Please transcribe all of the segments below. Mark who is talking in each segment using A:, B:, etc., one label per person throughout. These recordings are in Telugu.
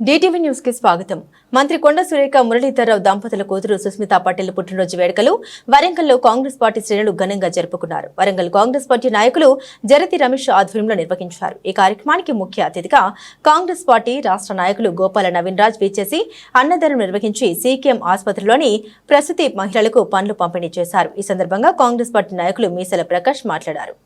A: డిటీవీ న్యూస్కి స్వాగతం. మంత్రి కొండ సురేఖ మురళీధరరావు దంపతుల కూతురు సుస్మితా పటేల్ పుట్టినరోజు వేడుకలు వరంగల్లో కాంగ్రెస్ పార్టీ శ్రేణులు ఘనంగా జరుపుకున్నారు. వరంగల్ కాంగ్రెస్ పార్టీ నాయకులు జరతి రమేష్ ఆధ్వర్యంలో నిర్వహించారు. ఈ కార్యక్రమానికి ముఖ్య అతిథిగా కాంగ్రెస్ పార్టీ రాష్ట్ర నాయకులు గోపాల నవీన్ రాజ్ విచ్చేసి అన్నదానం నిర్వహించి సీకేఎం ఆసుపత్రిలోని ప్రసూతి మహిళలకు పనులు పంపిణీ చేశారు. ఈ సందర్భంగా కాంగ్రెస్ పార్టీ నాయకులు మీసల ప్రకాష్ మాట్లాడారు.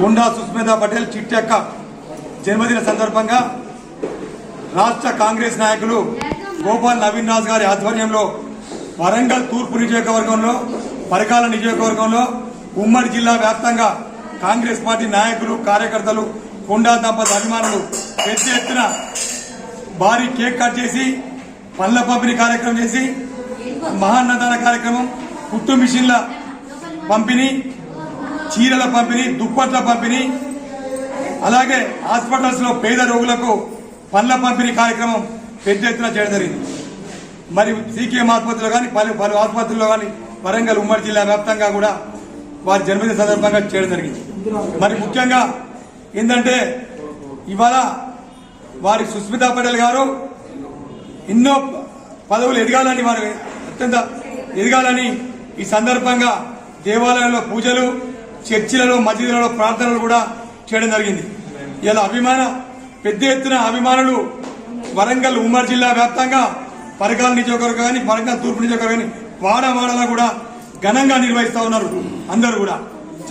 B: కుండా సుస్మితా పటేల్ చిట్టెక్క జన్మదిన సందర్భంగా రాష్ట్ర కాంగ్రెస్ నాయకులు గోపాల్ నవీన్ రాజ్ గారి ఆధ్వర్యంలో వరంగల్ తూర్పు నియోజకవర్గంలో పరకాల నియోజకవర్గంలో ఉమ్మడి జిల్లా వ్యాప్తంగా కాంగ్రెస్ పార్టీ నాయకులు కార్యకర్తలు కొండా దంపతి అభిమానులు పెద్ద ఎత్తున భారీ కేక్ కట్ చేసి పండ్ల పంపిణీ కార్యక్రమం చేసి మహాన్నదాన కార్యక్రమం కుట్టు మిషన్ల పంపిణీ చీరల పంపిణీ దుప్పట్ల పంపిణీ అలాగే హాస్పిటల్స్లో పేద రోగులకు పండ్ల పంపిణీ కార్యక్రమం పెద్ద ఎత్తున చేయడం జరిగింది. మరి సీకేఎం ఆసుపత్రిలో కానీ పలు పలు ఆసుపత్రుల్లో కానీ వరంగల్ ఉమ్మడి జిల్లా వ్యాప్తంగా కూడా వారి జన్మదిన సందర్భంగా చేయడం జరిగింది. మరి ముఖ్యంగా ఏంటంటే ఇవాళ వారి సుస్మితా పటేల్ గారు ఎన్నో పదవులు ఎదగాలని వారు అత్యంత ఎదగాలని ఈ సందర్భంగా దేవాలయంలో పూజలు చర్చిలలో మసీదులలో ప్రార్థనలు కూడా చేయడం జరిగింది. ఇలా అభిమాన పెద్ద ఎత్తున అభిమానులు వరంగల్ ఉమ్మడి జిల్లా వ్యాప్తంగా పరకాల నియోజకవర్గం కానీ పరకాల తూర్పు నియోజకవర్గం కానీ వాడ వాడలా కూడా ఘనంగా నిర్వహిస్తూ ఉన్నారు అందరూ కూడా.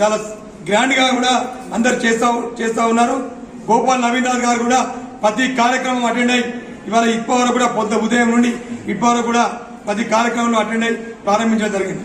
B: చాలా గ్రాండ్గా కూడా అందరు చేస్తా చేస్తా ఉన్నారు. గోపాల్ నవీన్ గారు కూడా ప్రతి కార్యక్రమం అటెండ్ అయ్యి ఇవాళ ఇప్పవరకు కూడా పొద్దు ఉదయం నుండి ఇప్పవరకు కూడా పది కార్యక్రమంలో అటెండ్ అయి ప్రారంభించడం జరిగింది.